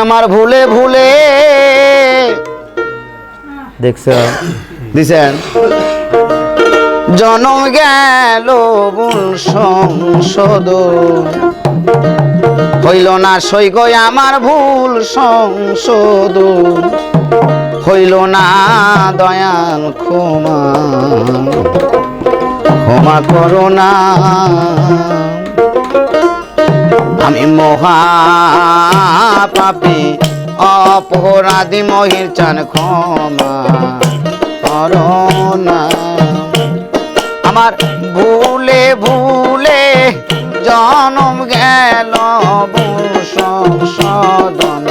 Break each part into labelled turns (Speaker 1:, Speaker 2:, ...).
Speaker 1: আমার ভুলে ভুলে। দেখছ? দিছেন? জনম গেল সংশোধ হইল না সৈগ আমার ভুল সংশোধ হইল না দয়াল ক্ষমা। ক্ষমা করো না। আমি মহা পাপি অপরাধী মহির চান ক্ষমা করো না আমার ভুলে ভুলে জনম গেল সংশোধন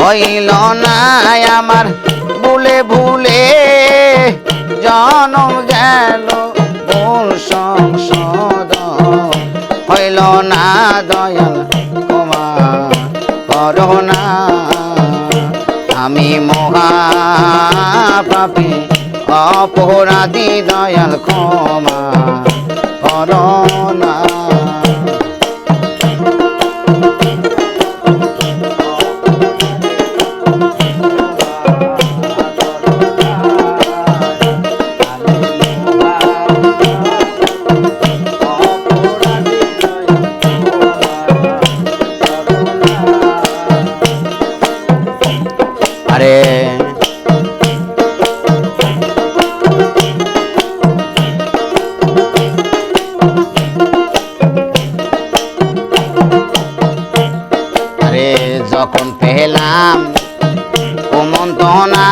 Speaker 1: হইল না আমার ভুলে ভুলে জনম গেল না দয়াল ক্ষমা করোনা আমি মহা পাপি অপরাধী দয়াল ক্ষমা করো যখন পেলাম, কুমন্তনা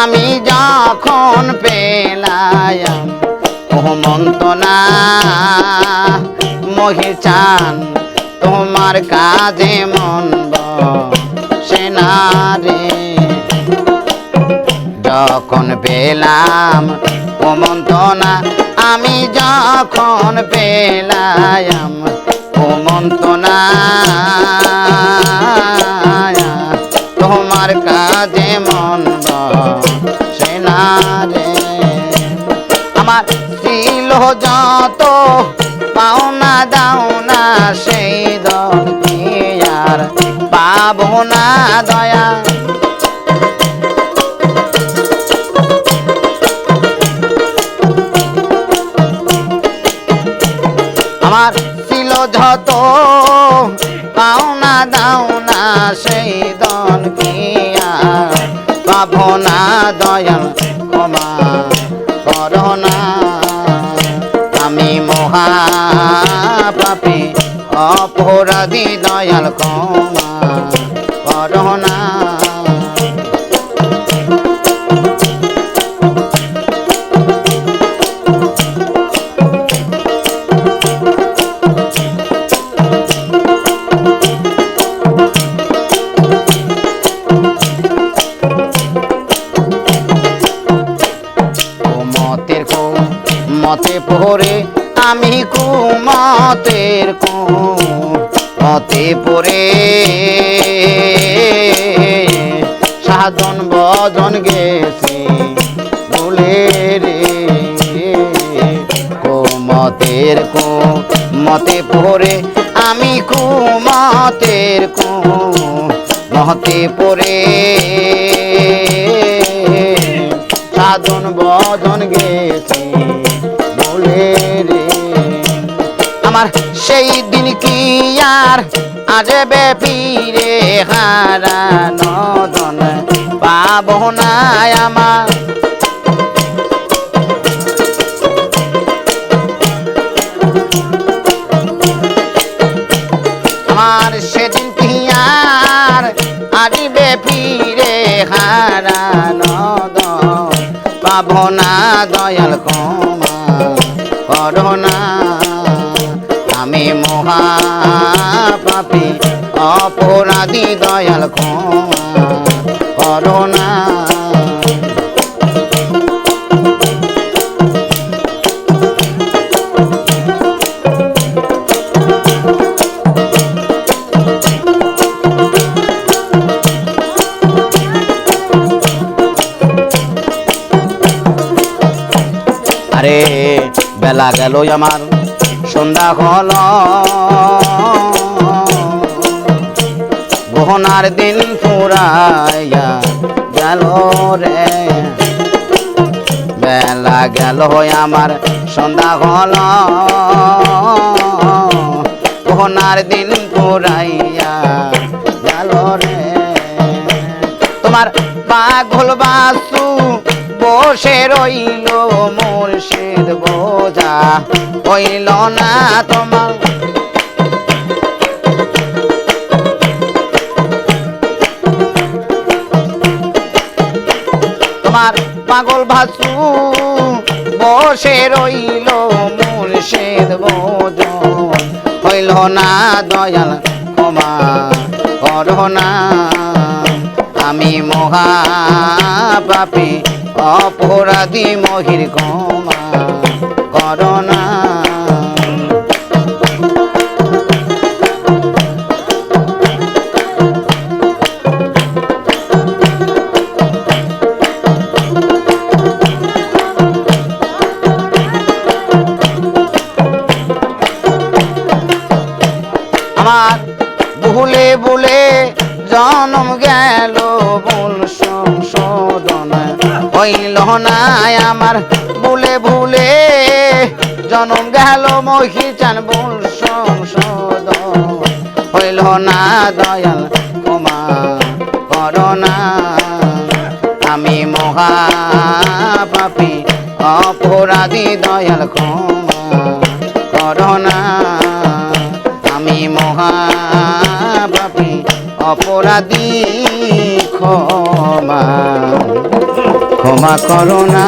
Speaker 1: আমি যখন পেলাম কুমন্তনা মহি চান তোমার কাজে মন সেনারে যখন পেলাম, কুমন্তনা আমি যখন পেলাম কুমন্তনা তোমার কাজে মন সেনারে আমার ছিল যত পাওনা দাওনা সেই দল কি আর পাবো না, দয়া। আমার ছিল যত পাওনা দাওনা সেই দল গিয়া আর? পাবো না দয়াল ক্ষমা করোনা। আমি মহা পাপি অপরাধী দয়াল ক্ষমা করো পড়ে আমি কুমতের কু মতে পড়ে। সাধন বদন গেছে বলে রে। কুমতের কু মতে পড়ে আমি কুমতের কু মতে পড়ে। সাধন বদন গেছে বলে রে। আমার সেই দিন কি আর আজবে ফিরে হারা নদন পাবো না আমার। আমার সেদিন কি আর আসবে ফিরে হারা নদ পাবো না দয়াল ক্ষমা করো আমি মহা পাপি অপরাধী দয়াল ক্ষমা গেল আমার সন্ধ্যা হল। গহনার দিন ফুরাইয়া গেল রে। বেলা গেল আমার সন্ধ্যা হল। ওনার দিন পুরাইয়া গেল রে। তোমার পাগল বাসু বসে রইল মুর্শিদ বোঝা হইল না তোমার। তোমার পাগল ভাসু বসে রইল মুর্শিদ বোঝ হইল না দয়াল ক্ষমা করো না। আমি মহা পাপি অপরাধী মহির ক্ষমা করো না। আমার ভুলে ভুলে জনম গেল ভুল হইল না আমার, ভুলে ভুলে জনম গেল মহি চান ভুল সংশোধন। হইল না দয়াল, ক্ষমা করো না। আমি মহা পাপি অপরাধী দয়াল, ক্ষমা করো না। আমি মহাপাপী, অপরাধী, ক্ষমা ক্ষমা করো না।